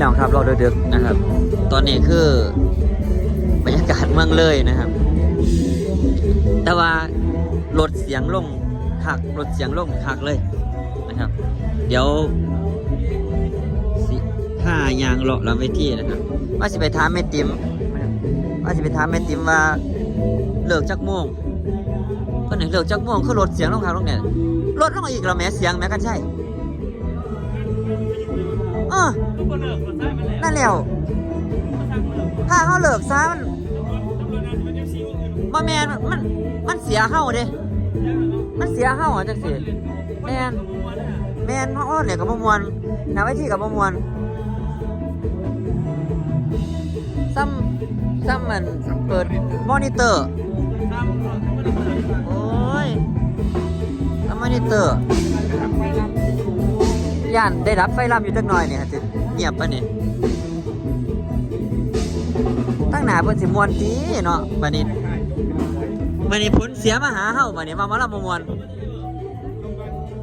น้องครับเราดึกๆนะครับ ตอนนี้คือบรรยากาศเมืองเลยนะครับ แต่ว่าลดเสียงลงคักลดเสียงลงคักเลยนะครับ เดี๋ยวห้ายางเลาะลำเวทีนะครับ ว่าสิไปถาแม่ติมว่าสิไปถาแม่ติมว่าเลิกจักโมงเพิ่นให้เลิกจักโมงคือลดเสียงลงคักลงเนี่ยลดลงอีกแล้วแม่เสียงแม่กันใช่เออ ทุกคนเลิกมาใช้มันแล้วนั่นแล้วมาทางเลิกถ้าเขาเลิกซะมันตำรวจงานจะเป็นเจ้าซีว่าคือบ่แมนมันมันเสียเฮาเด้มันเสียเฮาอะจังสิแมนแมนเพราะว่าเนี่ยกับบ่มวนหนาไว้ที่กับบ่มวนซ้ำซ้ำมันเปิดมอนิเตอร์โอ้ยซ้ำมอนิเตอร์ย่านได้รับไฟลำอยู่จักหน่อยเนี่ยจะเงียบปะนี่ตั้งหนาเพิ่นสิมวนตีเนาะบัดนี้บัดนี้ผลเสียมาหาเฮาบัดนี้มามาลำมวน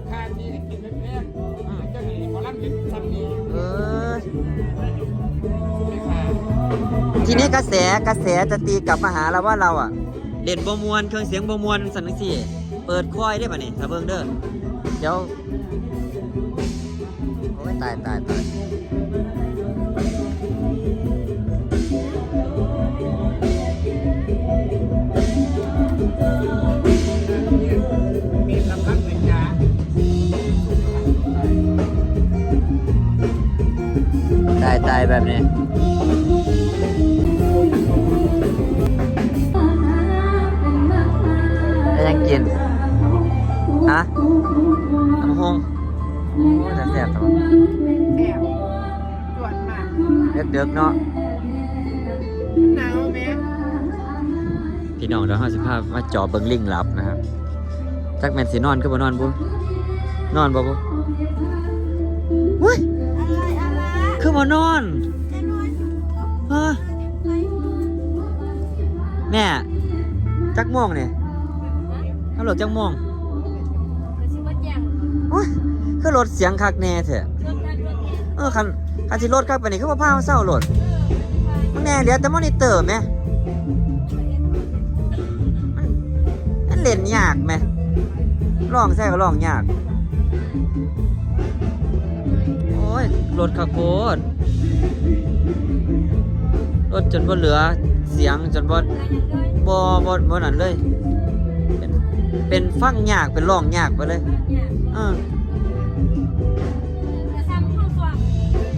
ค่าะให้หมอลำยึดซ้ำนี้เออทีนี้กระแสกระแสจะตีกลับมาหาเราว่าเราอะเด่นบมวนเครื่องเสียงบมวนสันนิสิเปิดคอยได้ป่ะนี่ถ้าเบิงเด้อเดี๋ยวโอ้ยตายตายตาย แบบนี้แล้วยังกินฮะน้ำหงโอ้ยแต่แสบจังแอบตรวจมาเด็กเด็กๆเนาะหนาวไหมพี่น้องเดี๋ยวห้าสิบห้ามาจอเบิงลิงหลับนะครับจักแมนสีนอนก็บ่นอนบุนอนบ่บุอุ้ยอะไรอะไร คือบ่นอนจะนอนอยู่เฮ้อแม่จักม่วงเนี่ยฮัลโหลจักม่วงกระชิบว่าแจ้งอุ้ยคือรถเสียงคักแน่เถอะรถการรถแจ้งเออคันคันสิรถคักไปนี่คือบ่พาเศร้ารถมันแน่เหลือแต่มอนิเตอร์แม่มันมันเล่นยากแม่ร้องแท้ก็ร้องยากโอ้ ยรถขับโคตรรถจนบ่เหลือเสียงจนบ่อะไรยังเลยบ่บ่บ่นั่นเลย เป็นเป็นฟังยากเป็นร้องยากไปเลยเนี่ยเออกระซ้ำเข้าฟัง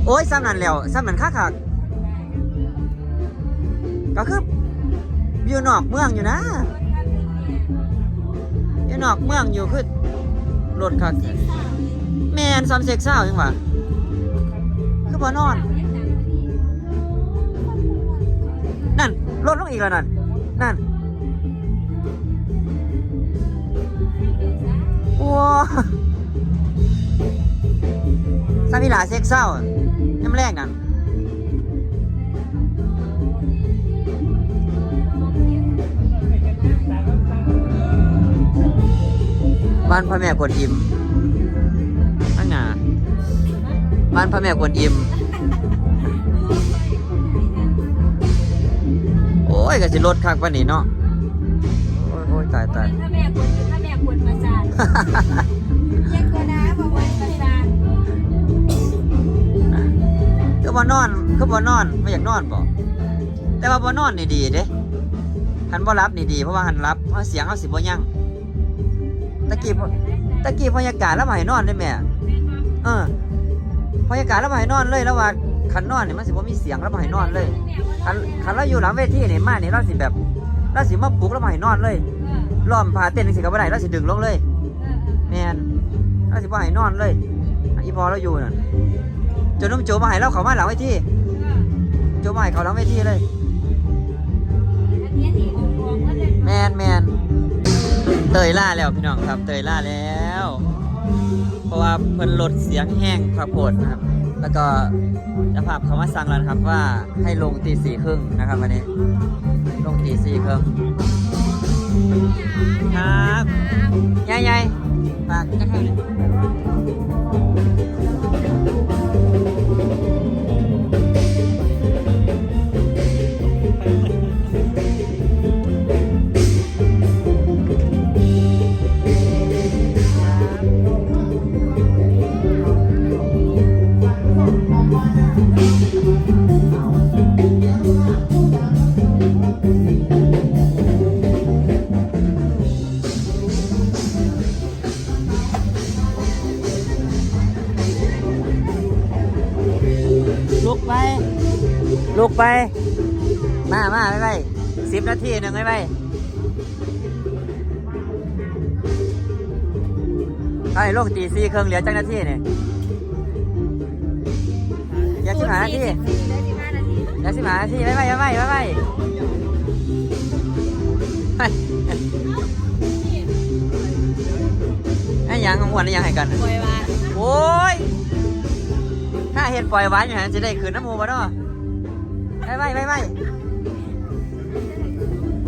โอ้ยซ้ำนั่นแล้วซ้ำนั่นคักๆก็คืออยู่นอกเมืองอยู่นะรถการรถเนี่ยอยู่นอกเมืองอยู่คือรถคักแม่นซ้ำเซ็กซ่าวจังหวะคือ บ่นอน นั่นรถลงอีกแล้วนั่น นั่นว้าซามิลาเซ็กเศร้ายังแรกนั่นบ้านพระแม่กวนอิม บ้านพระแม่กวนอิม โอ้ยก็สิรถคักปานนี้เนาะ โอ้ยโอ้ยตายตายถ้าแม่ควรถ้าแม่ควรประสานเย็นกว่าน้ำบอกว่าประสานคือบ่นอนคือบ่นอนไม่อยากนอนบ่แต่ว่าบ่นอนนี่ดีเด้หันบ่รับนี่ดีเพราะว่าหันรับเพราะเสียงเขาสิบ่ยังตะกี้พตะกี้พยากาศแล้วมาให้นอนได้แม่ เออ พยากาศแล้วมาให้นอนเลยแล้วว่าคันนอนเนี่ยมันสิบ่มีเสียงแล้วมาให้นอนเลยคันคันเราอยู่หลังเวทีนี่มาเนี่เราสิแบบเราสิมาปลุกแล้วมาให้นอนเลยล้อมผ้าเต้นจังซี่ก็บ่ได้เราสิดึงลงเลยแมนเราสิบ่ให้นอนเลยอีพอเราอยู่นั่นจนน้มโจมาให้เราเขามาหลังเวทีโจมาให้เขาหลังเวทีเลยแมนแมนเตยล่าแล้วพี่น้องครับเตยล่าแล้ว เพราะว่าเพิ่นลดเสียงแห้งพระโพดนะครับ แล้วก็จะภาพเขามาสั่งแล้วนะครับว่าให้ลงตีสี่ครึ่งนะครับวันนี้ ลงตีสี่ครึ่งครับยายยายฝากจะเข้าเลย ลุกไป มามาไปไปสิบนาทีหนึ่งไปไปไอ้ลงตีสี่เครื่องเหลือจังนาทีเนี่ยเหลือสิบหานาทีอสิบห้าทีเหลือสิบหานาทีไปไปไปไปไปไปไปไอ้ยังของหวนไอ้ยังให้กันปล่อยวาโอ้ย ถ้าเห็นปล่อยหวานอย่างนั้นจะได้คืนน้ำมูมาเนาะไปไปไปไป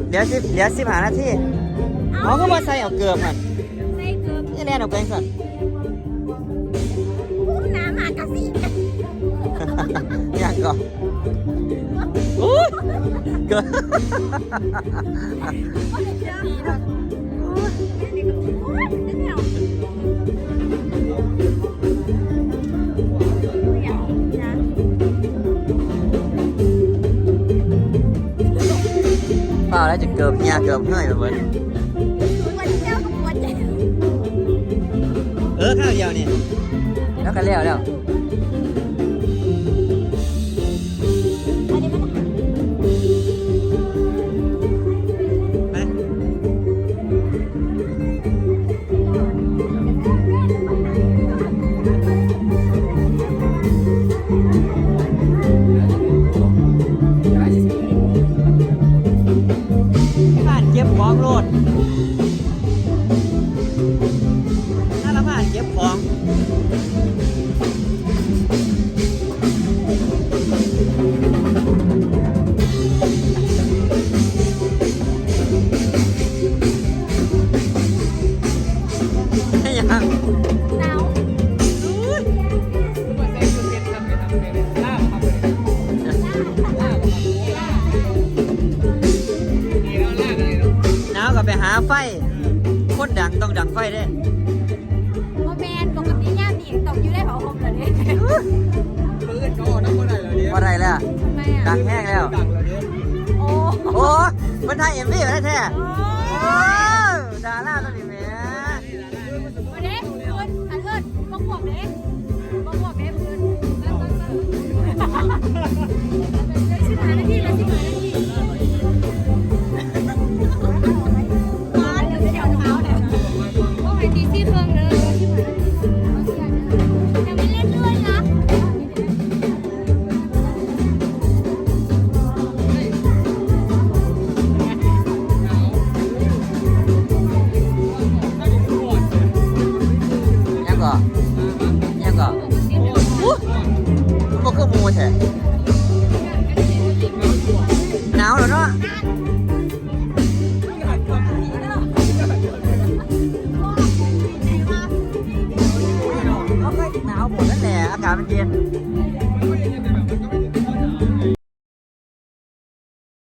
เดี๋ยวสิเดี๋ยวสิบหานาทีเอาก็มาใส่เอาเกลือมันใส่เกือบนี่แน่นเอาแปลงสัตว์น้ำหากะสิอย่างก่อนโอ้ยเกลือโเปล่าแล้วจะเกือบเงียเกือบเมื่อยไปหมดวันเจ้ากับวันเจ้าเออข้าวเดียวนี่แล้วก็แล้วแล้ว องดังไฟเด้โมแมนปกติย่ามนี่ตกอยู่ได้เผาห่มเลยปืนเขาเอาน้ำมันอะไรเหรอเนี่ยว่าไรแล้วทำไมอะดังแห้งแล้ว ดังเหรอเนี่ยโอ้โอ้มันไทยเอ็มวีมาแท้ๆโอ้ดาราตัวนี้แหม่มาเด้เพื่อนอันเอิญมาบวกเด้ เขา